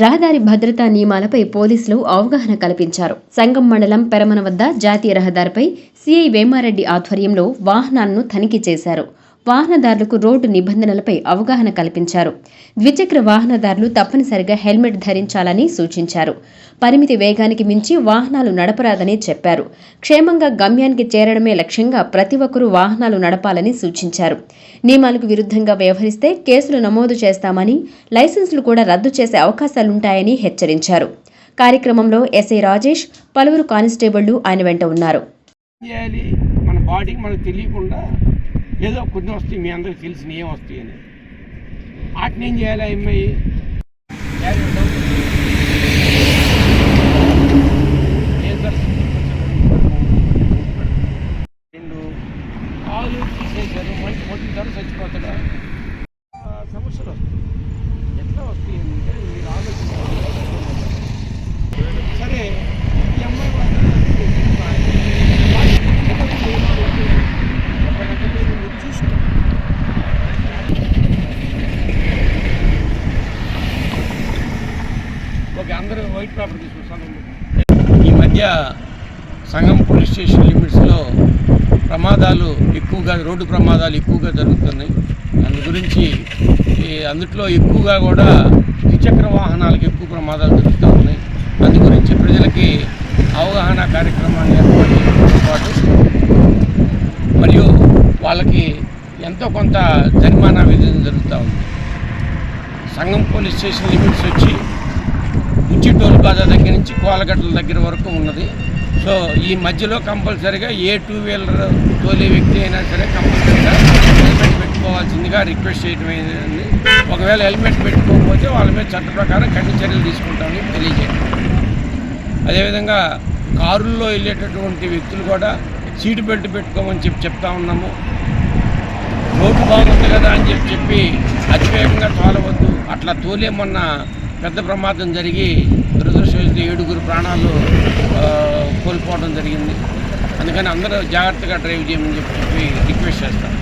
రహదారి భద్రతా నియమాలపై పోలీసులు అవగాహన కల్పించారు. సంగం మండలం పెరమన వద్ద జాతీయ రహదారిపై సిఐ వేమారెడ్డి ఆధ్వర్యంలో వాహనాలను తనిఖీ చేశారు. వాహనదారులకు రోడ్డు నిబంధనలపై అవగాహన కల్పించారు. ద్విచక్ర వాహనదారులు తప్పనిసరిగా హెల్మెట్ ధరించాలని సూచించారు. పరిమితి వేగానికి మించి వాహనాలు నడపరాదని చెప్పారు. క్షేమంగా గమ్యానికి చేరడమే లక్ష్యంగా ప్రతి ఒక్కరూ వాహనాలు నడపాలని సూచించారు. నియమాలకు విరుద్ధంగా వ్యవహరిస్తే కేసులు నమోదు చేస్తామని లైసెన్సులు కూడా రద్దు చేసే అవకాశాలుంటాయని హెచ్చరించారు. కార్యక్రమంలో ఎస్ఐ రాజేష్ పలువురు కానిస్టేబుళ్ళు ఆయన వెంట ఉన్నారు. మన బాడీకి మనకు తెలియకుండా ఏదో కొన్ని వస్తాయి మీ అందరికి తెలిసిన ఏం వస్తాయి అని. వాటిని ఏం చేయాలి అమ్మాయి? ఏం రెండు కాలు తీసేశారు తర్వాత చచ్చిపోతాడా సమస్యలు వస్తాయి ఎట్లా వస్తాయి అంటే మీరు ఆలోచించాలి సరే ఈ అమ్మాయి చూసుకో ఓకే అందరూ వైట్ పేపర్ తీసుకొస్తాను ఈ మధ్య సంగం పోలీస్ స్టేషన్ లిమిట్స్లో ప్రమాదాలు ఎక్కువగా రోడ్డు ప్రమాదాలు ఎక్కువగా జరుగుతున్నాయి. అందు గురించి అందుట్లో ఎక్కువగా కూడా ద్విచక్ర వాహనాలకు ఎక్కువ ప్రమాదాలు జరుగుతూ ఉన్నాయి. అందు గురించి ప్రజలకి అవగాహన కార్యక్రమాన్ని ఏర్పాటు పాటు మరియు వాళ్ళకి ఎంతో కొంత జరిమానా విధించడం జరుగుతూ ఉంది. సంఘం పోలీస్ స్టేషన్ లిమిట్స్ వచ్చి ఉచ్చి టోల్ ప్లాజా దగ్గర నుంచి కోలగట్ల దగ్గర వరకు ఉన్నది. సో ఈ మధ్యలో కంపల్సరీగా ఏ టూ వీలర్ తోలే వ్యక్తి అయినా సరే కంపల్సరీగా హెల్మెట్ పెట్టుకోవాల్సిందిగా రిక్వెస్ట్ చేయడం అయింది ఒకవేళ హెల్మెట్ పెట్టుకోకపోతే వాళ్ళ మీద చట్ట ప్రకారం కఠిన చర్యలు తీసుకుంటామని తెలియజేయండి అదేవిధంగా కారుల్లో వెళ్ళేటటువంటి వ్యక్తులు కూడా సీటు బెల్ట్ పెట్టుకోమని చెప్పి చెప్తా ఉన్నాము. రోడ్డు బాగుంది కదా అని చెప్పి చెప్పి అతివేగంగా తోలవద్దు. అట్లా తోలేమన్నా పెద్ద ప్రమాదం జరిగి దురదృష్టవశాత్తు ఏడుగురు ప్రాణాలు కోల్పోవడం జరిగింది. అందుకని అందరూ జాగ్రత్తగా డ్రైవ్ చేయమని చెప్పి చెప్పి రిక్వెస్ట్ చేస్తాను